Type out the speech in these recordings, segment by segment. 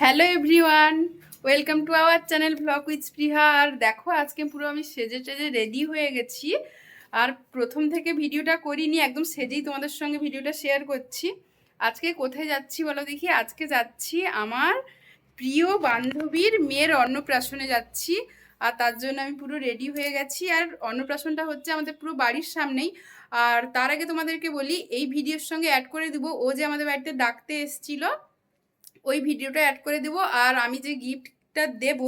Hello everyone welcome to our channel vlog with Spriha আর দেখো, আজকে পুরো আমি সেজে টেজে রেডি হয়ে গেছি। আর প্রথম থেকে ভিডিওটা করিনি, একদম সেজেই তোমাদের সঙ্গে ভিডিওটা শেয়ার করছি। আজকে কোথায় যাচ্ছি বলো দেখি? আজকে যাচ্ছি আমার প্রিয় বান্ধবীর মেয়ের অন্নপ্রাশনে যাচ্ছি। আর তার জন্য আমি পুরো রেডি হয়ে গেছি। আর অন্নপ্রাশনটা হচ্ছে আমাদের পুরো বাড়ির সামনেই। আর তার আগে তোমাদেরকে বলি, এই ভিডিওর সঙ্গে অ্যাড করে দিব। ও যে আমাদের বাড়িতে ডাকতে এসেছিল, ওই ভিডিওটা অ্যাড করে দিব। আর আমি যে গিফটটা দেব,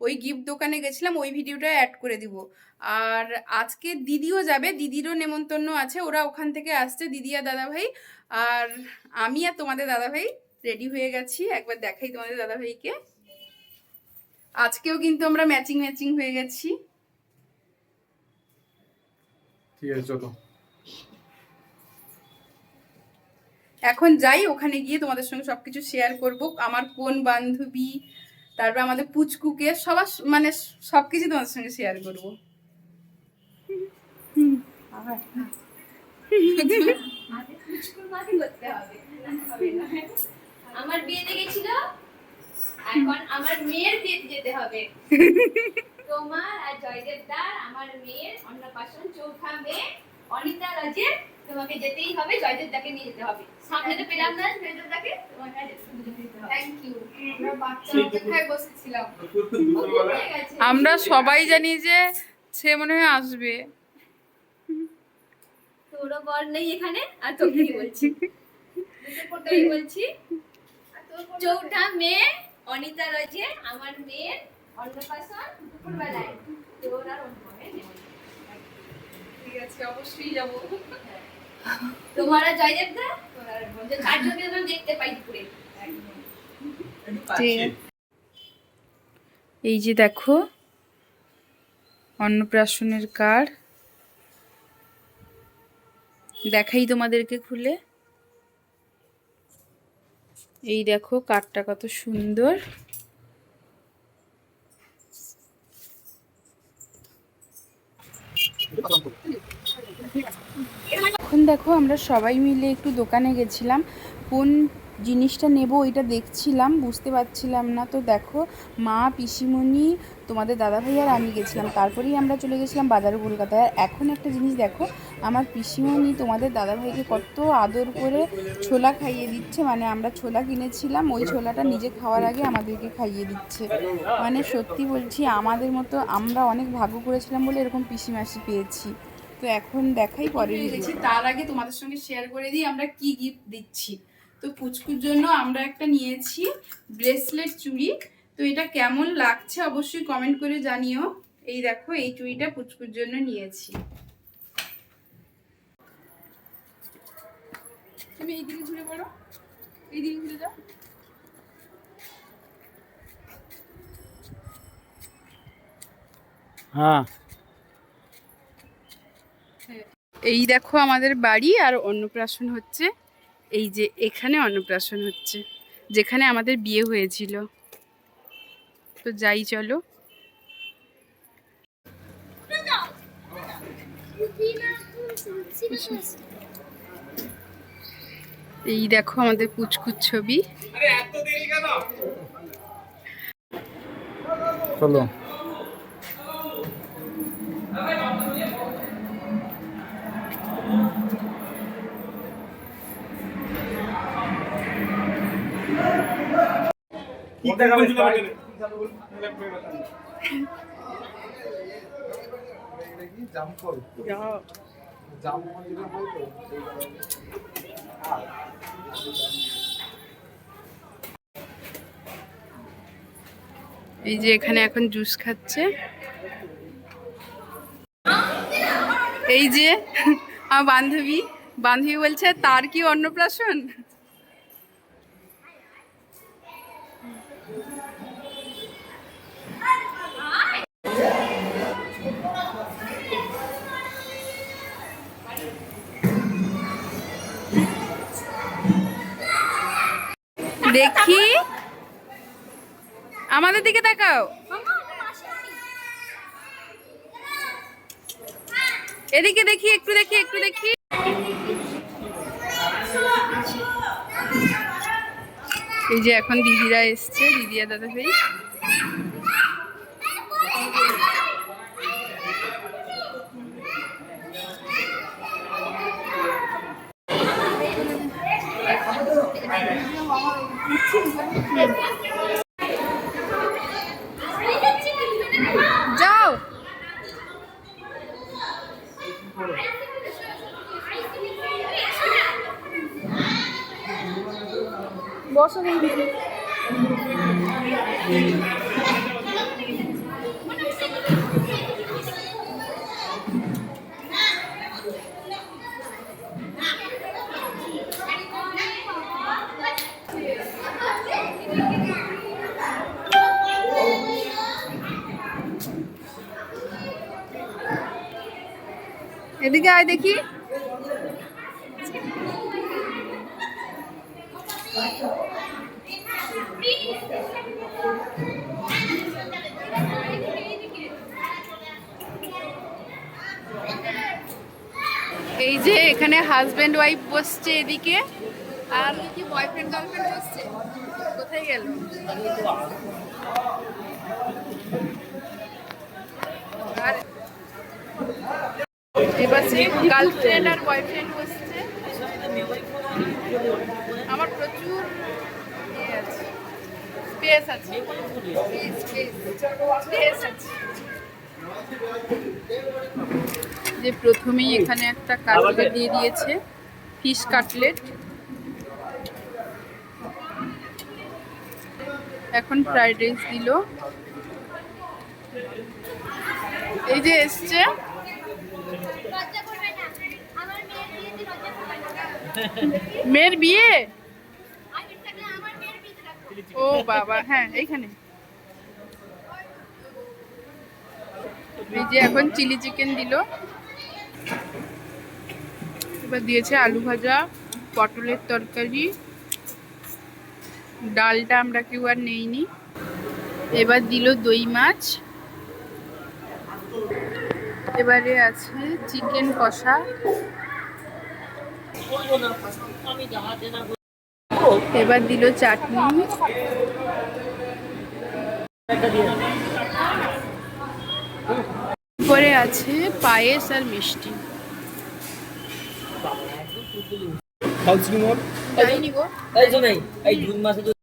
ওই গিফট দোকানে গেছিলাম, ওই ভিডিওটা অ্যাড করে দিব। আর আজকে দিদিও যাবে, দিদিরও নেমন্তন্ন আছে, ওরা ওখান থেকে আসছে, দিদি আর দাদাভাই। আর আমি আর তোমাদের দাদাভাই রেডি হয়ে গেছি। একবার দেখাই তোমাদের দাদাভাইকে। আজকেও কিন্তু আমরা ম্যাচিং ম্যাচিং হয়ে গেছি। ঠিক আছে চলো। এখন যাই ওখানে গিয়ে তোমাদের সঙ্গে সবকিছু শেয়ার করব। আমার কোন বান্ধবী তারপর আমাদের পুচকুকে সবার মানে সবকিছু তোমাদের সঙ্গে শেয়ার করব। আমার বিয়েতে গেছিল এখন আমার মেয়ের বিয়েতে যেতে হবে। তোমার আর জয়দেব দার আমার মেয়ের অন্নপ্রাশন চৌঠা মেয়ে অনিতা রাজের তোমাকে যেতেই হবে জয়দেব দাকে নিয়ে যেতে হবে। সামনে তো পেলাম না জয়দেব দাকে। তোমাকে থ্যাংক ইউ আমরা বাচ্চা অপেক্ষায় বসেছিলাম। ও দূর গেছে। আমরা সবাই জানি যে সে মনে হয় আসবে। তোরও বর নেই এখানে আর তোকেই বলছি? বলছি? চৌঠা মেয়ে অনিতা রয়েছে আমার মেয়ের অন্নপ্রাশন দুপুরবেলায়। তোর আর ঠিক আছে অবশ্যই যাব। তোমার জয়দেব দা চারজনকে যেন দেখতে পাই দুপুরে? এই যে দেখো অন্নপ্রাশনের কার্ড। দেখাই তোমাদেরকে খুলে। এই দেখো কাঠটা কত সুন্দর। এখন দেখো আমরা সবাই মিলে একটু দোকানে গেছিলাম। কোন জিনিসটা নেব এটা দেখছিলাম বুঝতে পারছিলাম না। তো দেখো মা পিসিমণি তোমাদের দাদাভাই আর আমি গেছিলাম। তারপরেই আমরা চলে গেছিলাম বাজারে কলকাতায়। আর এখন একটা জিনিস দেখো আমার পিসিমণি তোমাদের দাদাভাইকে কত আদর করে ছোলা খাইয়ে দিচ্ছে। মানে আমরা ছোলা কিনেছিলাম ওই ছোলাটা নিজে খাওয়ার আগে আমাদেরকে খাইয়ে দিচ্ছে। মানে সত্যি বলছি আমাদের মতো আমরা অনেক ভাগ্য করেছিলাম বলে এরকম পিসি মাসি পেয়েছি। তো এখন দেখাই পরে তার আগে তোমাদের সঙ্গে শেয়ার করে দিই আমরা কি গিফট দিচ্ছি। তো পুচকুর জন্য আমরা একটা নিয়েছি ব্রেসলেট চুড়ি। তো এটা কেমন লাগছে অবশ্যই কমেন্ট করে জানিও। এই দেখো এই চুড়িটা পুচকুর জন্য নিয়েছি। তুমি এই দিকে ঘুরে পড়ো এই দিকে ঘুরে যাও। হ্যাঁ। এই দেখো আমাদের বাড়ি আর অন্নপ্রাশন হচ্ছে। এই যে এখানে অন্নপ্রাশন হচ্ছে যেখানে আমাদের বিয়ে হয়েছিল। তো যাই চলো। এই দেখো আমাদের পুচকুর ছবি। চলো। এই যে এখানে এখন জুস খাচ্ছে। এই যে আমার বান্ধবী বান্ধবী বলছে তার কি অন্নপ্রাশন? আমাদের দিকে দেখাও এদিকে দেখি, একটু দেখি একটু দেখি। এই যে এখন দিদিরা এসছে দিদিরা দাদা ভাই এদিকে আয় দেখি এই যে এখানে হাজবেন্ড ওয়াইফ বসছে এদিকে। আর কি বয়ফ্রেন্ড গার্লফ্রেন্ড বসছে? কোথায় গেল? গার্লফ্রেন্ড আর বয়ফ্রেন্ড বসছে। আমার প্রচুর স্পেস আছে। যে প্রথমেই এখানে একটা কাটলেট দিয়ে দিয়েছে ফিশ কাটলেট। এখন ফ্রাইড রাইস দিল। এই যে এসছে। মেয়ের বিয়ে? ও বাবা হ্যাঁ এইখানে। যে এখন চিলি চিকেন দিল। এবার দিয়েছে আলু ভাজা, পটলের তরকারি। ডালটা আমরা কেউ আর নেইনি। এবার দিল দই মাছ। এবারে আছে চিকেন কষা। এবার দিল চাটনি। পরে আছে পায়েস আর মিষ্টি। খাওছি মোর যাইনি গো। এই শোনাই এই জুন মাসে